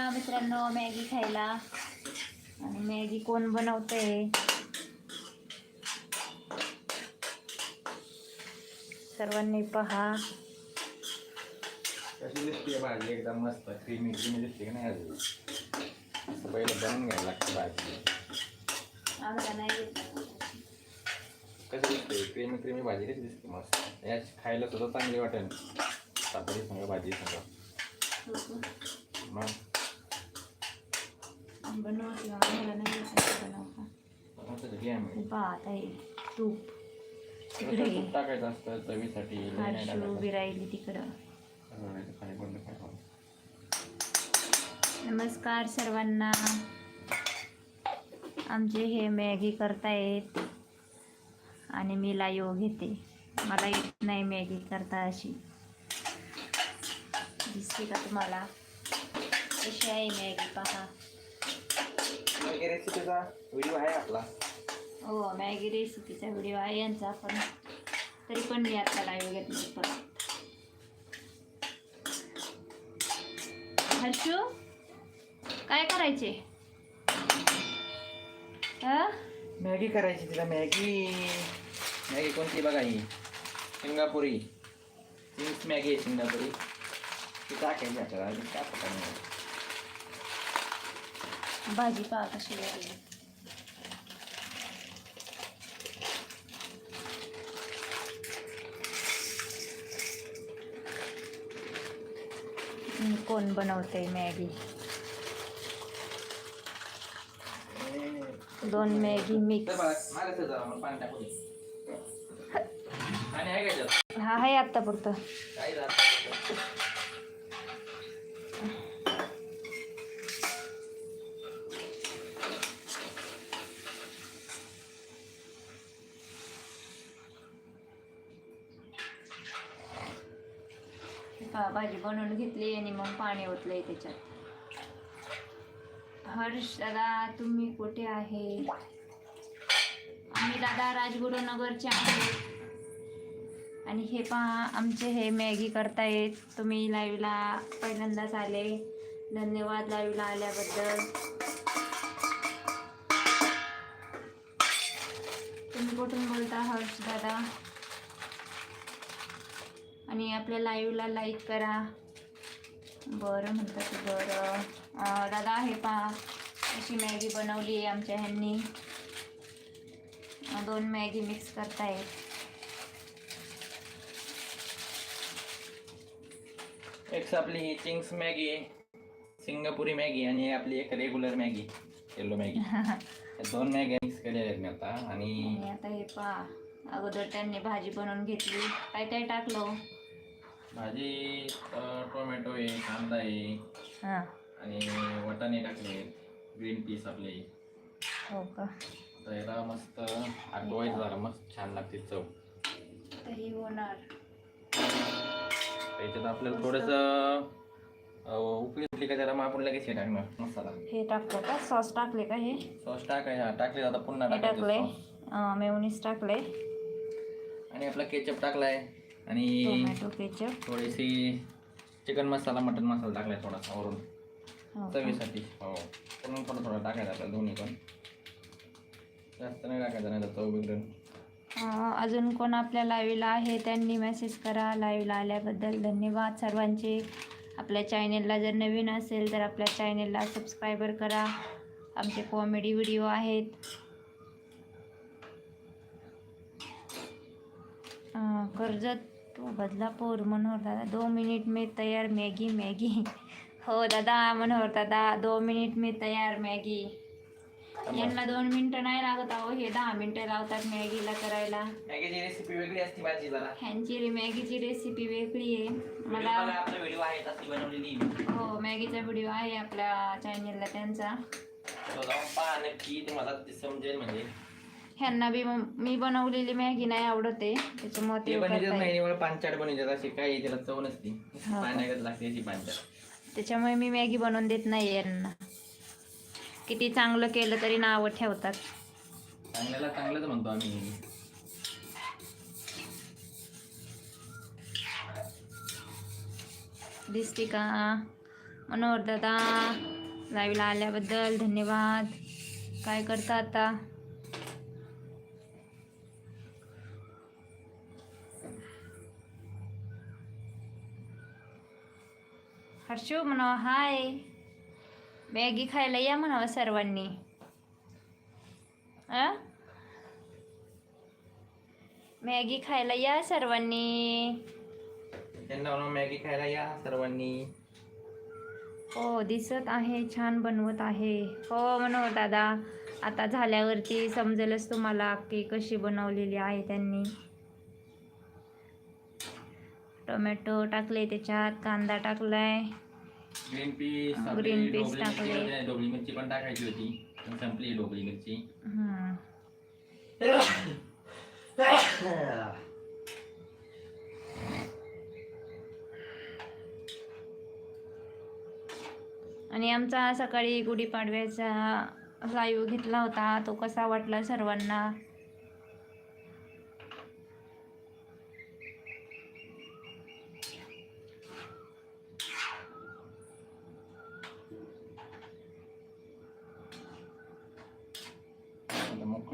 या मित्रांनो मॅगी खायला. आणि मॅगी कोण बनवतंय सर्वांनी पहा. कशी दिसते भाजी? एकदम मस्त. क्रीमी क्रीमी दिसते का नाही अजून? असं पहिलं बनवून घ्यायला लागते भाजी. आम्हाला नाही. कसं दिसते क्रीमी क्रीमी भाजी कशी दिसते मस्त? याची खायला सुद्धा चांगली वाटेल. चपाती संग भाजी संग. मग? बनवते आम्हाला नाही असं बनवता. आम्ही भात आहे तूप तिकडे टाकायचं असतं चवीसाठी हर्षू. उभी राहिली तिकडं. नमस्कार सर्वांना आमचे हे मॅगी करतायत आणि मी लाईव घेते मला येत नाही मॅगी करता अशी दिसते का तुम्हाला कशी आहे मॅगी पहा मॅगी रेसिपीचा व्हिडिओ आहे आपला. हो मॅगी रेसिपीचा व्हिडिओ आहे यांचा पण. तरी पण मी आता लाईव्ह घेतली परत. हर्षू काय करायचे? हा? मॅगी करायची तिला मॅगी. मॅगी कोणती बघा ही? सिंगापुरी. चिंग्स मॅगी आहे सिंगापुरी. ती टाकायची आपल्याला काय प्रकार नाही भाजी पहा कशी हम्म, कोण बनवते मॅगी? दोन मॅगी मिक्स? हा आहे आत्ता पुरतं. भाजी बनवून घेतली आणि मग पाणी ओतलंय त्याच्यात. हर्ष दादा तुम्ही कुठे आहे? आम्ही दादा राजगुरुनगरचे आहे. आणि हे पहा आमचे हे मॅगी करतायत. तुम्ही लाईव्हला पहिल्यांदाच आले. धन्यवाद लाईव्हला आल्याबद्दल. तुम्ही कुठून बोलता हर्ष दादा? आणि आपल्या लाईव्हला लाईक करा. बरं म्हणतात बरं. दादा हे पहा. अशी मॅगी बनवली आहे आमच्या ह्यांनी. दोन मॅगी मिक्स करतायत. एक आपली ही चिंग्स मॅगी आहे. सिंगापुरी मॅगी आणि आपली एक रेग्युलर मॅगी येलो मॅगी. दोन मॅगी मिक्स केलेल्या आहेत मी आता. आणि आणि आता हे पहा. अगोदर त्यांनी भाजी बनवून घेतली. काय काय टाकलं? भाजी टोमॅटो आहे कांदा आहे हां. आणि वाटाणे टाकले ग्रीन पीस आपले. हो का? तर याला मस्त आगवायचं जरा मस्त छान लागते चव. तरी होणार. त्याच्यात आपल्याला थोडंसं उठली का जरा मग आपण लगेच हे टाकणार मसाला हे टाकलं का? सॉस टाकले का हे? सॉस टाकायचा हा, टाकले आता पुन्हा हे टाकले. मेवनीस टाकले आणि आपला केचप टाकलाय. आणि टोमॅटो केचप थोडीशी चिकन मसाला मटन मसाला टाकलाय थोडासा वरून. हो? चवीसाठी. हो. पूर्ण थोडं थोडं टाकायचं आपल्याला दोन्ही पण. जास्त नाही टाकायचं नाही तर चव बिघडून अजून कोण आपल्या लाईव्हला आहे त्यांनी मेसेज करा. लाईव्हला आल्याबद्दल धन्यवाद सर्वांचे. आपल्या चॅनेलला जर नवीन असेल तर आपल्या चॅनेलला सबस्क्रायबर करा. आमचे कॉमेडी व्हिडिओ आहेत. अं, कर्जत बदलापूर मनोहर दादा दो मिनिट में तयार मैगी मैगी. हो दादा मनोहर दादा दो. मिनिट में तयार मॅगी. यांना दोन मिनिटं नाही लागत अहो. हे दहा मिनिटं लावतात मॅगीला करायला. मॅगीची रेसिपी वेगळी असते जरा. ह्यांची रे- मॅगीची रेसिपी वेगळी आहे. मला मला आपला व्हिडिओ आहे तशी बनवलेली. हो मॅगीचा व्हिडिओ आहे आपल्या चॅनेलला त्यांचा. तो जाऊन पहा नक्की तुम्हाला ते समजेल म्हणजे. ह्यांना बी म- बनवलेली मॅगी नाही आवडत आहे त्याच्यामुळे ते ते बनवतात करतायत. नाही निवड पानचाट बनवतात अशी काही त्याला चव नसती. हो. का? पाण्यागत लागते अशी पानचाट त्याच्यामुळे मी मॅगी बनवून देत नाही यांना. किती चांगलं केलं तरी नावं ठेवतात. चांगल्याला चांगलंच म्हणतो आम्ही. दिसते का मनोहर दादा लाईव्हला आल्याबद्दल धन्यवाद. काय करता आता? हर्षू म्हणावं हाय. मॅगी खायला या म्हणावं सर्वांनी. मॅगी खायला या सर्वांनी. त्यांना मॅगी खायला या सर्वांनी. हो दिसत आहे छान बनवत आहे. हो मनोहर दादा आता झाल्यावरती समजेलच तुम्हाला की कशी बनवलेली आहे त्यांनी. टोमॅटो टाकले त्याच्यात कांदा टाकलाय. ग्रीन पीस Green peas टाकले. ढोबळी मिरची पण टाकायची होती. पण संपली ढोबळी मिरची. हम्म. आणि आमचा सकाळी गुढीपाडव्याचा लाईव्ह घेतला होता. तो कसा वाटला सर्वांना?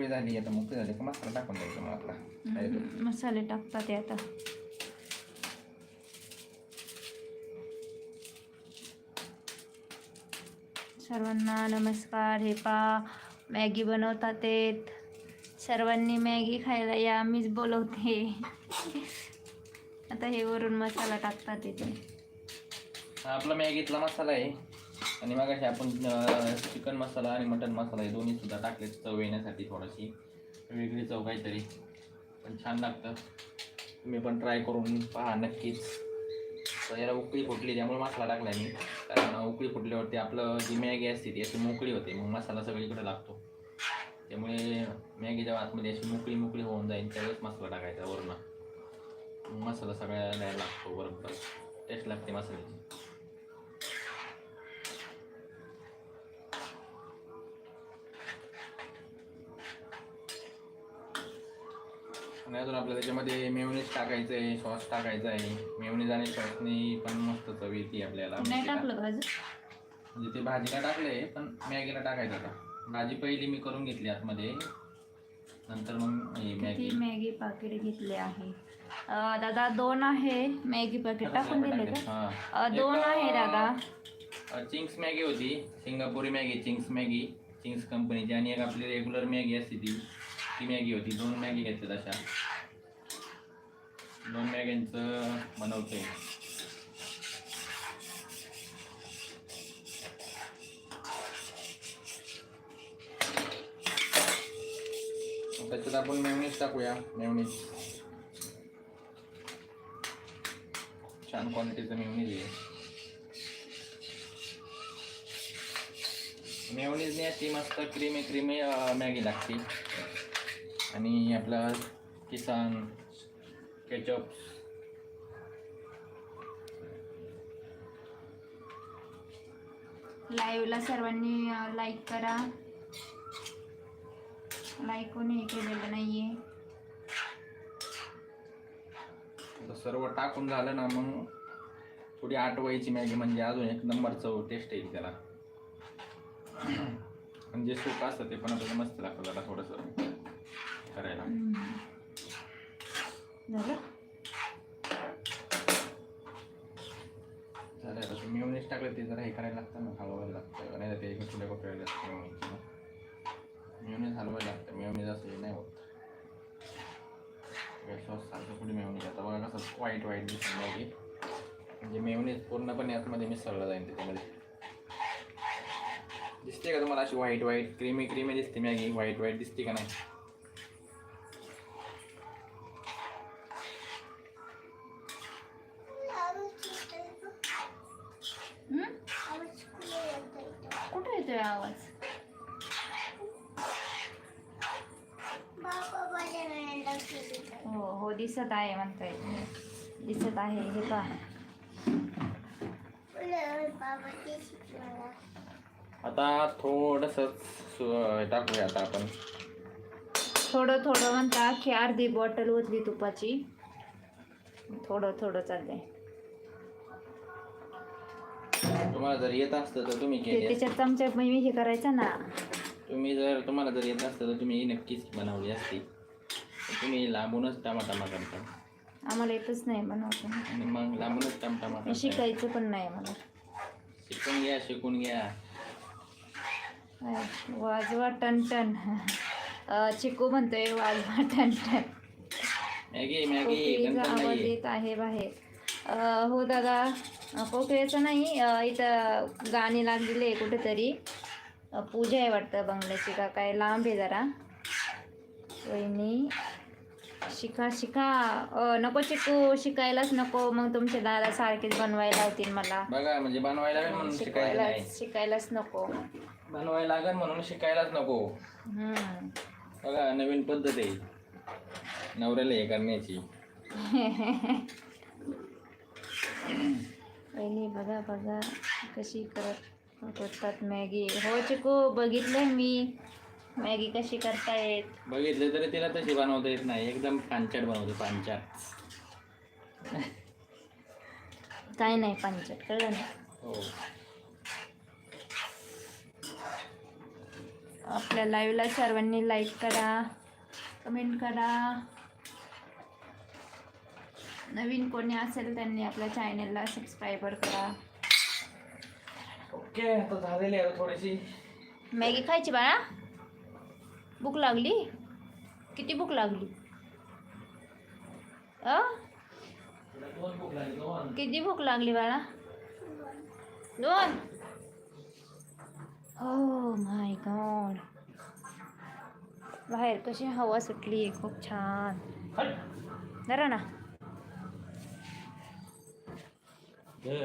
मोकळी झाली आता मोकळी झाली का मसाला टाकून द्यायचा मग आपला मसाले टाकतात आता. सर्वांना नमस्कार हे पा मॅगी बनवतात ते. सर्वांनी मॅगी खायला या मीच बोलवते. आता हे वरून मसाला टाकतात हा आपला मॅगीतला मसाला आहे. आणि मग आपण चिकन मसाला आणि मटन मसाला हे दोन्ही सुद्धा टाकले चव येण्यासाठी थोडीशी. वेगळी चव काहीतरी पण छान लागतं. तुम्ही पण ट्राय करून पहा नक्कीच. तर याला उकळी फुटली त्यामुळे मसाला टाकला मी. कारण उकळी फुटल्यावरती आपलं जी मॅगी असते ती अशी मोकळी होते मग मसाला सगळीकडे लागतो. त्यामुळे मॅगीच्या आतमध्ये अशी मोकळी मोकळी होऊन जाईल त्यावेळेस मसाला टाकायचा वरून. मग मसाला द्यायला लागतो बरोबर. टेस्ट लागते मसाल्याची. आणि अजून आपल्याला त्याच्यामध्ये मेयोनीज टाकायचं आहे सॉस टाकायचा आहे मेयोनीज आणि सॉसनी पण मस्त चव येते आपल्याला. नाही. टाकलं अजून? म्हणजे ते भाजीला टाकले पण मॅगीला टाकायचं आता भाजी पहिली मी करून घेतली आतमध्ये. नंतर मग मॅगी. मॅगी पाकिट घेतले आहे? दादा दोन आहे मॅगी पाकिट. टाकून दिले का? दोन आहे दादा. चिंग्स मॅगी होती. सिंगापुरी मॅगी चिंग्स मॅगी चिंग्स कंपनीची. आणि एक आपली रेग्युलर मॅगी असते ती. ती मॅगी होती. दोन मॅगी घेतल्यात अशा. दोन मॅगींचं बनवतोय. त्याच्यात आपण मेवनीज टाकूया. मेवनीज छान क्वालिटीचं मेवनीज आहे. मेवनीज नाही ती मस्त क्रीमी क्रीमी मॅगी लागते. आणि आपला किसान केचप. लाईव्हला सर्वांनी लाईक करा. लाईक कोणी केलेलं नाहीये. आता सर्व टाकून झालं ना मग थोडी आटवायची मॅगी म्हणजे अजून एक नंबर चव टेस्ट येईल त्याला. आणि जे सूप असतं ते पण आपल्याला मस्त लागतं जरा थोडंसं. करायला. झालं? आता ते मेयोनीज टाकलं ते जरा हे करायला लागतं ना हलवायला लागतं. नाही ते इकडे थोड्या कोपऱ्याला लागतं मेयोनीज हलवायला लागतं. मेयोनीज असं हे नाही होत. सॉस सारखं थोडी मेयोनीज आता बघा कसं व्हाईट व्हाईट दिसून मॅगी म्हणजे मेयोनीज पूर्णपणे आतमध्ये मिसळला जाईल त्याच्यामध्ये. दिसते का तुम्हाला अशी व्हाईट व्हाईट क्रीमी क्रीमी दिसते? मॅगी व्हाईट व्हाईट दिसते का नाही? दिसत आहे म्हणताय. दिसत आहे हे का आता थोडंसं टाकूया आता आपण. थोडं थोडं म्हणता की अर्धी बॉटल ओतली तुपाची. थोडं थोडं चाललंय तुम्हाला जर येत असतं तर तुम्ही केले. त्याच्यात चमचा मी हे करायचं ना. तुम्ही जर तुम्हाला जर येत असतं तर तुम्ही नक्कीच बनवली असती. तुम्ही लांबूनच टमाटमा करता. आम्हाला येतच नाही बनवतो. आणि मग लांबूनच टमाटमा करता शिकायचं पण नाही मला शिकून घ्या शिकून घ्या. काय, वाजवा टनटन अं, चिकू म्हणतोय वाजवा टनटन मॅगी मॅगी कोकिळीचा आवाज. येत आहे बाहेर. अं, हो दादा अं, कोकिळेचं नाही अं, इथं गाणी लागलेली आहे कुठेतरी. अं, पूजा आहे वाटतं बंगल्याची का काय लांब आहे जरा. वहिनी. शिका शिका. अं, नको शिकू शिकायलाच नको. मग तुमचे दादा सारखेच बनवायला होतील मला. बघा म्हणजे बनवायला लागेल म्हणून शिकायचं शिकवायला नाही. शिकायलाच नको. बनवायला लागेल म्हणून शिकायलाच नको. हम्म. बघा नवीन पद्धत आहे. नवऱ्याला हे करण्याची. पहिली बघा बघा. कशी करत करतात मॅगी. हो चिकू बघितलंय मी. मॅगी कशी करतायत? बघितलं तरी तिला तशी बनवता येत नाही. एकदम पांचट बनवते पांचट काय नाही पंचट कळलं ना? हो. आपल्या लाईव्हला सर्वांनी लाईक करा कमेंट करा. नवीन कोणी असेल त्यांनी आपल्या चॅनलला सबस्क्राईबर करा. ओके आता झालेली आहे थोडीशी. मॅगी खायची बाळा? भूक लागली? किती भूक लागली? अ? किती भूक लागली बाळा? दोन. हो माय गॉड बाहेर कशी हवा सुटली खूप छान. जरा ना.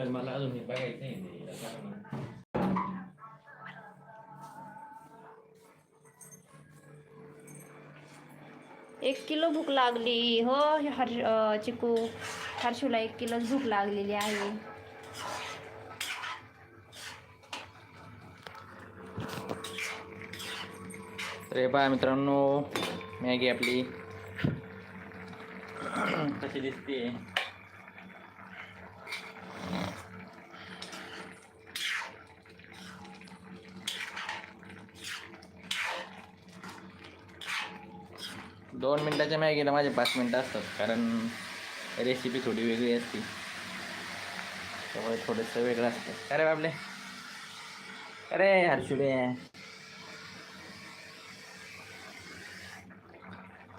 मला अजून बघायचं एक किलो भूक लागली. हो हर चिकू. हर्षूला एक किलोच भूक लागलेली आहे. अरे बा मित्रांनो मॅगी आपली. कशी दिसते दोन मिनटाच्या मॅगीला माझे पाच मिनटं असतात. कारण रेसिपी थोडी वेगळी असते. त्यामुळे थोडंसं वेगळं असतं. अरे बाबले अरे हर्षुडे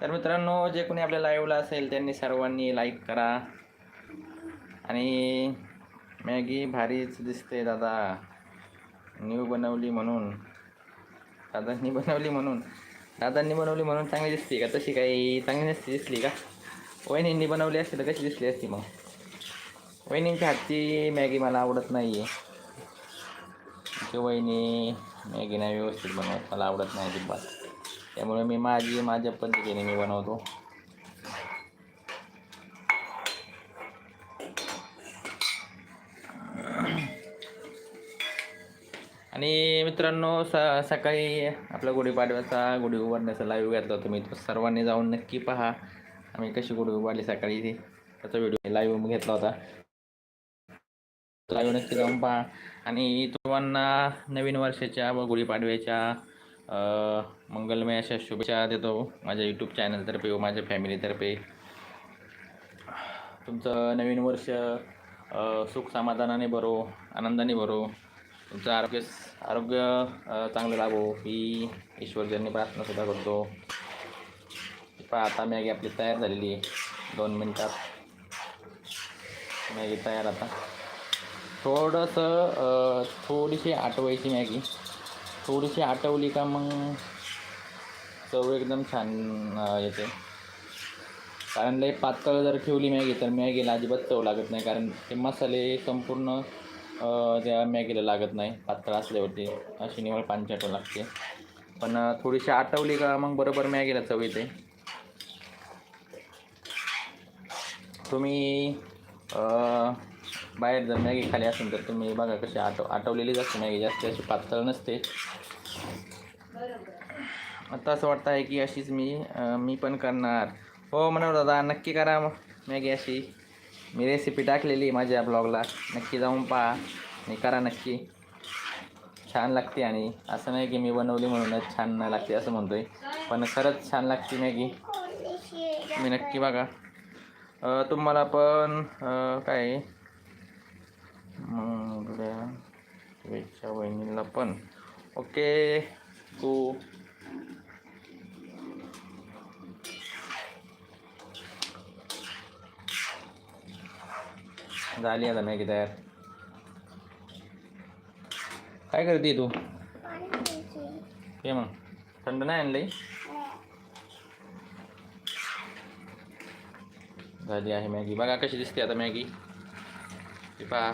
तर मित्रांनो जे कोणी आपल्या लाईव्हला असेल त्यांनी सर्वांनी लाईक करा. आणि मॅगी भारीच दिसते दादा. न्यू बनवली म्हणून. दादांनी बनवली म्हणून. दादांनी बनवली म्हणून चांगली दिसते का? तशी काही चांगली नसती दिसली का? वहिनींनी बनवली असती तर कशी दिसली असती मग? वहिनींच्या हातची मॅगी मला आवडत नाही आहे की वहिनी मॅगी नाही व्यवस्थित बनवत मला आवडत नाही अजिबात. त्यामुळे मी माझी माझ्या पद्धतीने मी बनवतो. आणि मित्रांनो स सकाळी आपला गुढीपाडव्याचा गुढी उभारण्याचा लाईव्ह घेतला होता मी. तो सर्वांनी जाऊन नक्की पहा. आम्ही कशी गुढी उभारली सकाळी ती. त्याचा व्हिडिओ लाईव्ह घेतला होता. लाईव्ह नक्की जाऊन पहा. आणि तुम्हाला नवीन वर्षाच्या व गुढीपाडव्याच्या मंगलमय अशा शुभेच्छा देतो माझ्या यूट्यूब चॅनलतर्फे व माझ्या फॅमिलीतर्फे तुमचं नवीन वर्ष सुख समाधानाने भरो आनंदाने भरो. तुमचं आरोग्य आरोग्य चांगलं लाभो ही ईश्वरजनी प्रार्थनासुद्धा करतो. पहा आता मॅगी आपली तयार झालेली आहे. दोन मिनटात मॅगी तयार आता. थोडंसं थोडीशी आटवायची मॅगी. थोडीशी आटवली का मग चव एकदम छान येते. कारण लई पातळ जर ठेवली मॅगी तर मॅगीला अजिबात चव लागत नाही. कारण ते मसाले संपूर्ण त्या मॅगीला लागत नाही. पातळ असल्यावरती अशी निवळ पांचट लागते. पण थोडीशी आटवली का मग बरोबर मॅगीला चव येते. तुम्ही बाहेर जर मॅगी खाली असेल तर तुम्ही बघा कशी आटव आटवलेलीच असते मॅगी. जास्त अशी पातळ नसते. आता असं वाटतं आहे की अशीच मी मी पण करणार. हो म्हणा दादा नक्की करा मग मॅगी अशी. मी रेसिपी टाकलेली आहे माझ्या ब्लॉगला नक्की जाऊन पहा. आणि करा नक्की. छान लागते आणि असं नाही की मी बनवली म्हणूनच छान नाही लागते असं म्हणतो आहे पण खरंच छान लागते मॅगी मी नक्की बघा. तुम्हाला पण काय? मग वहिनीला पण. ओके. तू झाली आता मॅगी तयार. काय करते तू? हे मग. थंड नाही आणलंय? झाली आहे मॅगी. बघा कशी दिसते आता मॅगी. ती पहा.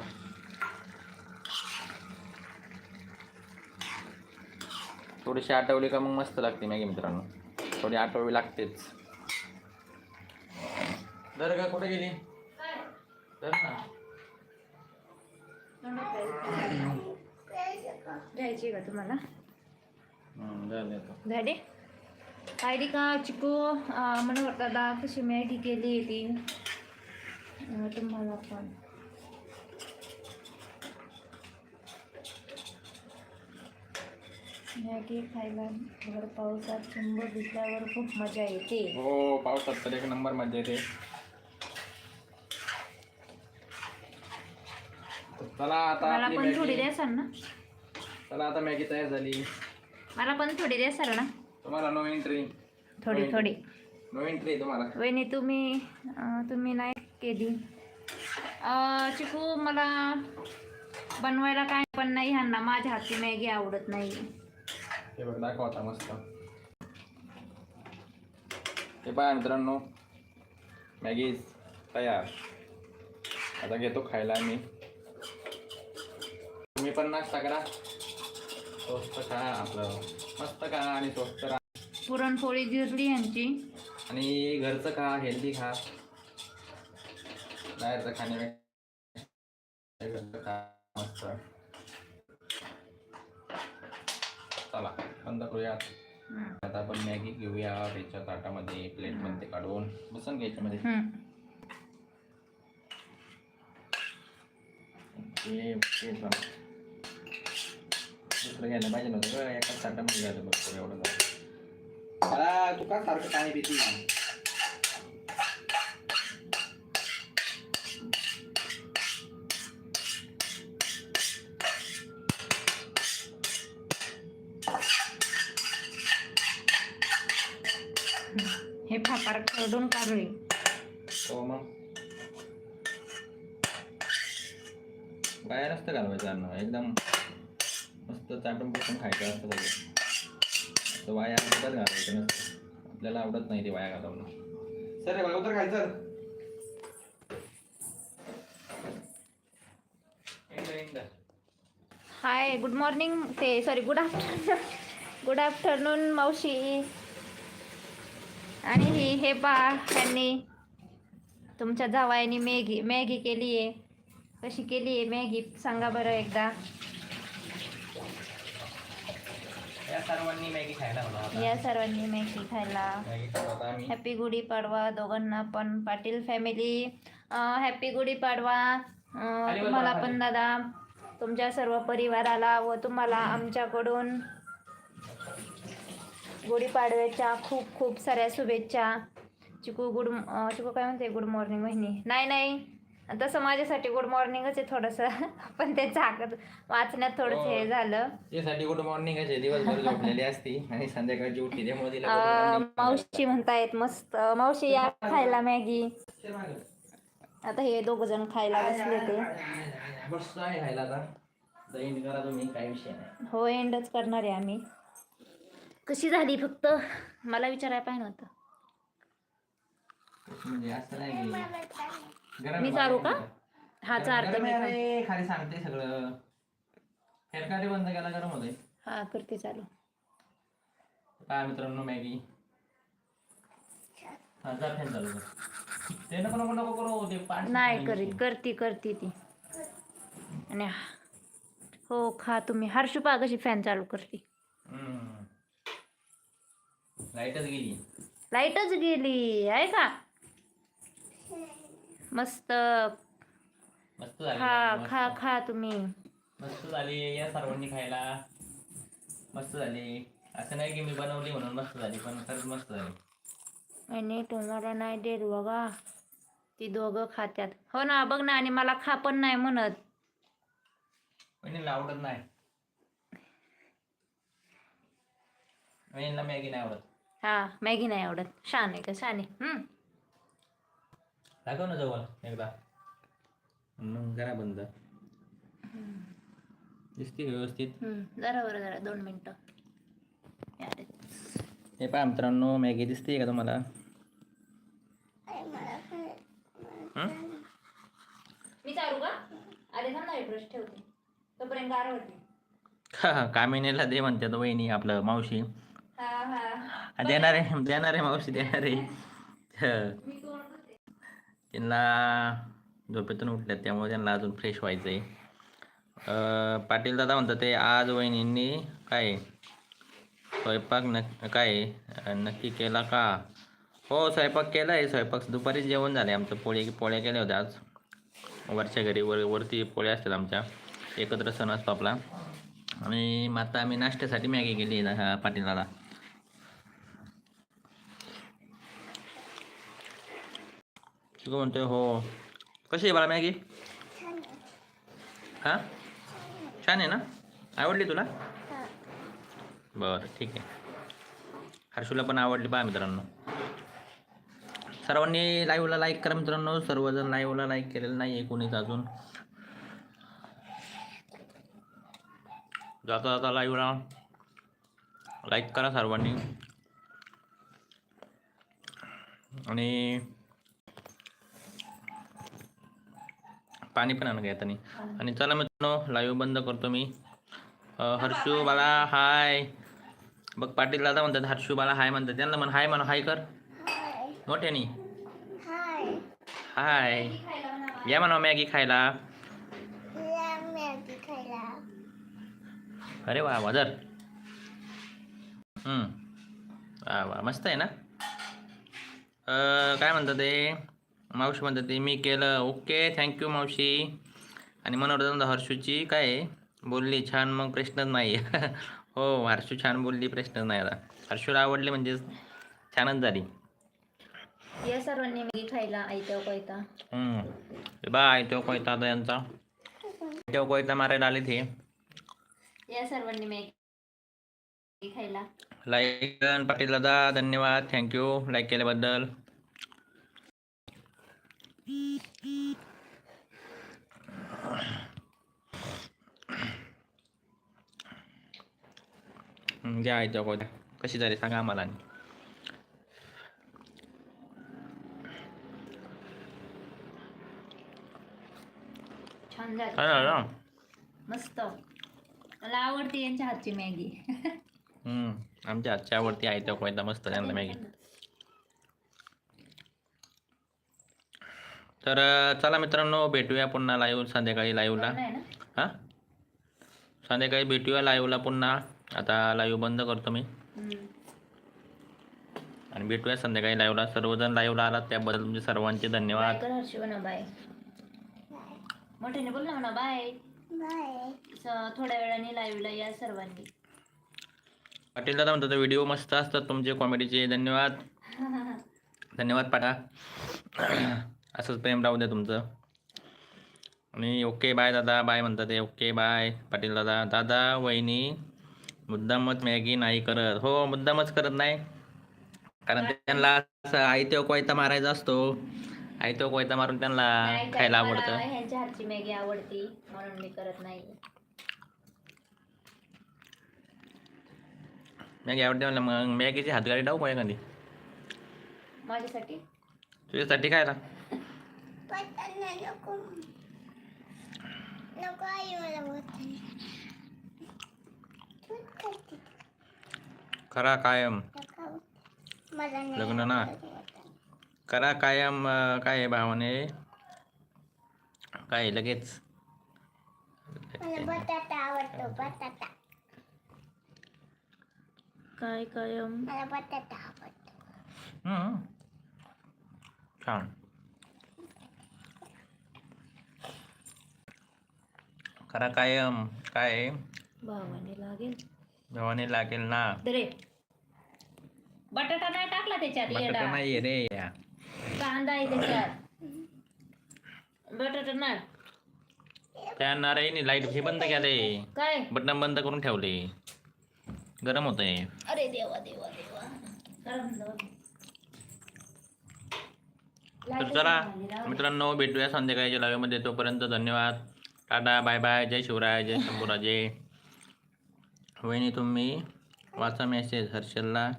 थोडीशी आटवली का मग मस्त लागते मॅगी मित्रांनो. थोडी आटवावी लागतेच. दर का कुठे गेली? दर ना घ्यायची का तुम्हाला? झाली पाहिली का चिकू मनोहर दादा कशी मॅगी केली ती? तुम्हाला पण. मॅगी खायला भर पावसात चिंब भिजल्यावर खूप मजा येते. हो पावसात तर एक नंबर मजा येते. चला आता मला आपली पण थोडी मॅगी द्यासाल ना. चला आता मॅगी तयार झाली. मला पण थोडी द्यासाल ना. तुम्हाला नो एंट्री थोडी. थोडी. नो एंट्री तुम्हाला. वहिनी तुम्ही अं, तुम्ही नाही केली. अं, चिकू मला बनवायला काय पण नाही ह्यांना. माझ्या हातची मॅगी आवडत नाही. हे बघ दाखव आता मस्त. हे पहा मित्रांनो. मॅगी तयार. आता घेतो खायला मी तुम्ही पण नाश्ता करा. स्वस्त खा आपलं. मस्त खा आणि स्वस्त राहा. पुरणपोळी जिरली यांची. आणि घरचं खा हेल्दी खा. बाहेरचं खाण्यापेक्षा घरचं खा मस्त. चला बंद करूयात हम्म. आता आपण मॅगी घेऊया. त्याच्या ताटामध्ये प्लेटमध्ये काढून. बसन घ्यायच्यामध्ये हम्म. ओके ओके चला. दुसरं घ्यायला पाहिजे नव्हतं गं, एकाच ताटामध्ये घ्यायचं बघतो एवढं झालं मला तू का सारखं पाणी पिती हे फापार खरडून काढले हो मग बाहेर असतं घालवायचं अन्न एकदम मस्त चाटून पुसून खायचं असतं सगळं असं वाया अजिबात घालायचं नसतं आपल्याला आवडत नाही ते वाया घालवणं. सर रे उतर खायचं. हाय गुड मॉर्निंग ते sorry good afternoon good afternoon मावशी. आणि ही हे पा त्यांनी तुमच्या जावायाने मॅगी मॅगी केली आहे कशी केली आहे मॅगी? सांगा बरं एकदा या सर्वांनी मॅगी खायला हवा. या सर्वांनी मॅगी खायला. मॅगी खातो आता आम्ही. हॅपी गुढीपाडवा दोघांना पण पाटील फॅमिली हॅपी अं, खाली बस तुम्हाला पण दादा तुमच्या सर्व परिवाराला व तुम्हाला आमच्याकडून गुढीपाडव्याच्या खूप खूप साऱ्या शुभेच्छा. चिकू गुड अं, चिकू काय म्हणते? गुड मॉर्निंग वहिनी. नाही नाही. तसं माझ्यासाठी गुड मॉर्निंगच आहे थोडंसं. पण ते झाकत वाचण्यात थोडंसं हे झालं. त्यासाठी गुड मॉर्निंग दिवसभर झोपलेली असती आणि संध्याकाळची उठली. त्यामुळे तिला. मावशी म्हणतायत मस्त. मावशी या खायला मॅगी. आता हे दोघ जण खायला बसले ते. मस्त आहे खायला आता. दहीन करा तुम्ही काही विषय नाही. हो एंडच करणार आहे आम्ही. कशी झाली फक्त? मला विचारायला पाहिजे नव्हतं म्हणजे असं नाही मी चारू बाहेर का? हा चार गरम आहे रे, खाली सांगते सगळं. हेरकाटे बंद केला गरम होते हा करते चालू. काय मित्रांनो मॅगी. हा जा फॅन चालू कर. ते नको नको नको करू ते पाणी नाही करीत करती करती ती. आणि हो. खा तुम्ही. हर्षुपा कशी फॅन चालू करते. लाईटच गेली. लाईटच गेली आहे का? मस्त. मस्त झाली खा मस्त. खा खा तुम्ही. मस्त झाली या सर्वांनी खायला. मस्त झाली. असं नाही की मी बनवली म्हणून मस्त झाली पण खरंच मस्त झाली. आणि तुम्हाला नाही देत बघा. ती दोघं खात्यात. हो ना बघ ना आणि मला खा पण नाही म्हणत. वहिनीला आवडत नाही. वहिनीला मॅगी नाही आवडत. हा मॅगी नाही आवडत. छान आहे का? छान आहे. हम्म. दाखव ना जवळ एकदा. मग जरा बंद. दिसते का व्यवस्थित? हम्म. जरा बरं जरा दोन मिनटं. अरे हे पहा मित्रांनो मॅगी दिसते का तुम्हाला? हं? मी चालू का? अरे थांब ना ब्रश ठेवते. तोपर्यंत गार होते हा, हा, कामिनीला दे म्हणतात वहिनी आपलं मावशी. हा हा. हा, देणार आहे देणार आहे मावशी देणार. आहे हं. मी त्यांना झोपेतून उठल्यात त्यामुळे त्यांना अजून फ्रेश व्हायचं आहे पाटील दादा म्हणतात ते आज वहिनींनी काय स्वयंपाक न काय नक्की केला का? हो स्वयंपाक केला आहे स्वयंपाक दुपारीच जेवण झालं आहे आमचं पोळी पोळ्या केल्या होत्या आज. वरच्या घरी वर वरती पोळ्या असतात आमच्या. एकत्र सण असतो आपला. आणि मग आता आम्ही नाश्त्यासाठी मॅगी केली पाटील दादा. शिकू म्हणतोय हो. कशी आहे बाळा मॅगी? हां? छान आहे ना? आवडली तुला? बरं ठीक आहे. हर्षूला पण आवडली पहा मित्रांनो. सर्वांनी लाईव्हला लाईक करा मित्रांनो. सर्वजण लाईव्हला लाईक केलेलं नाही आहे कोणीच अजून. जाता जाता लाईव्हला लाईक करा सर्वांनी. आणि पाणी पण आणा घेतानी आणि चला मित्रांनो लाईव्ह बंद करतो मी. हर्षू बाला हाय बघ पाटील दादा म्हणतात हर्षू बाला हाय म्हणतात. त्यांना म्हण हाय म्हणा हाय कर. मोठ्यानी. हाय या म्हणा मॅगी खायला. अरे वा वजर हम्म. वा वा मस्त आहे ना? काय म्हणतात ते? मावशी म्हणतात ते मी केलं. ओके थँक्यू मावशी. आणि मनोरंजन हर्षूची काय? बोलली छान मग प्रश्नच नाही. हो हर्षू छान बोलली प्रश्नच नाही आता. हर्षूला आवडली म्हणजे छानच झाली. या सर्वांनी मॅगी खायला ऐकव कोयता. हम्म. बाय तो कोयता यांचा. तो कोयता मारायला आले ते या सर्वांनी मॅगी खायला. लाईक पाटील दादा धन्यवाद. थँक्यू लाईक केल्याबद्दल. द्या तो कोयता कशी झाली सांगा आम्हाला. छान झालं. मस्त. मला आवडते यांच्या हातची मॅगी. हम्म, आमच्या आजच्या आवडती आहे तो कोयता मस्त त्यांना मॅगी. तर चला मित्रांनो भेटूया पुन्हा लाईव्ह संध्याकाळी लाईव्हला हां? संध्याकाळी भेटूया लाईव्हला पुन्हा. आता लाईव्ह बंद करतो मी. आणि भेटूया संध्याकाळी लाईव्हला सर्वजण लाईव्हला आलात त्याबद्दल तुमचे सर्वांचे धन्यवाद. बाय मोठ्याने बोल ना म्हणा बाय. थोड्या वेळाने लाईव्हला या सर्वांनी. पाटील दादा म्हणतो व्हिडिओ मस्त असतात. तुमचे कॉमेडीचे धन्यवाद. धन्यवाद पाटा. असंच प्रेम राहू द्या तुमचं. आणि ओके बाय दादा. बाय म्हणतात ते. ओके बाय पाटील दादा. दादा वहिनी मुद्दामच मॅगी नाही करत. हो मुद्दामच करत नाही. कारण त्यांना असं आयत्या कोयता मारायचा असतो. आयत्या कोयता मारून त्यांना खायला मला आवडतं ह्यांच्या हातची मॅगी आवडती. म्हणून मी करत नाही. मॅगी आवडते म्हणलं मग मॅगीची हातगाडी टाकू का एखादी? माझ्यासाठी? तुझ्यासाठी खायला. खरा कायम लग्न ना करा कायम अं, काय आहे भावाने काय आहे लगेच बटाटा आवडतो बटाटा काय कायम मला बटाटा आवडतो हम्म. छान खरा कायम काय? आहे? भावाने लागेल. जेवणे लागेल ना? दरे बटाटा नाही टाकला त्याच्यात बटाटा येडा. नाही रे. या कांदा आहे त्याच्यात. बटाटा नाही. त्या नारायणी लाइट हे बंद केले काय? बटन बंद करून ठेवले गरम होत आहे अरे देवा देवा देवा. गरम झालं. तर चला मित्रांनो भेटूया संध्याकाळच्या लाईव्हमध्ये तोपर्यंत धन्यवाद. टाटा बाय बाय जय शिवराय जय शंभूराजे वहिनी तुम्ही वाचा मेसेज हर्षलला.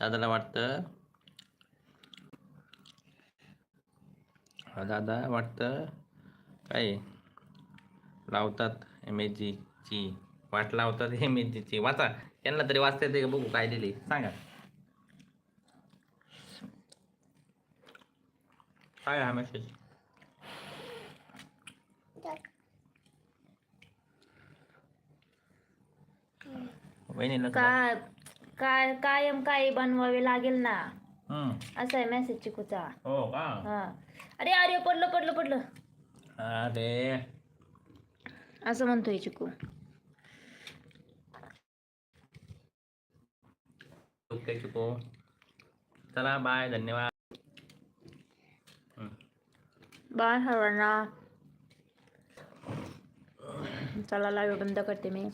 दादाला वाटतं. दादा वाटतं. काय? लावतात एम एच जीची वाट लावतात एम एच जीची वाचा. त्यांना तरी वाचता येते का? बघू काय दिली. सांगा. काय हा मेसेज वहिनीला सुद्धा. काय काय कायम काय बनवावे लागेल ना हम्म. असा आहे मेसेज चिकूचा हो का हा अरे अरे पडलं पडलं पडलं अरे असं म्हणतोय चिकू ओके चुको चला बाय धन्यवाद बाय सर्वांना चला लाईव्ह बंद करते मी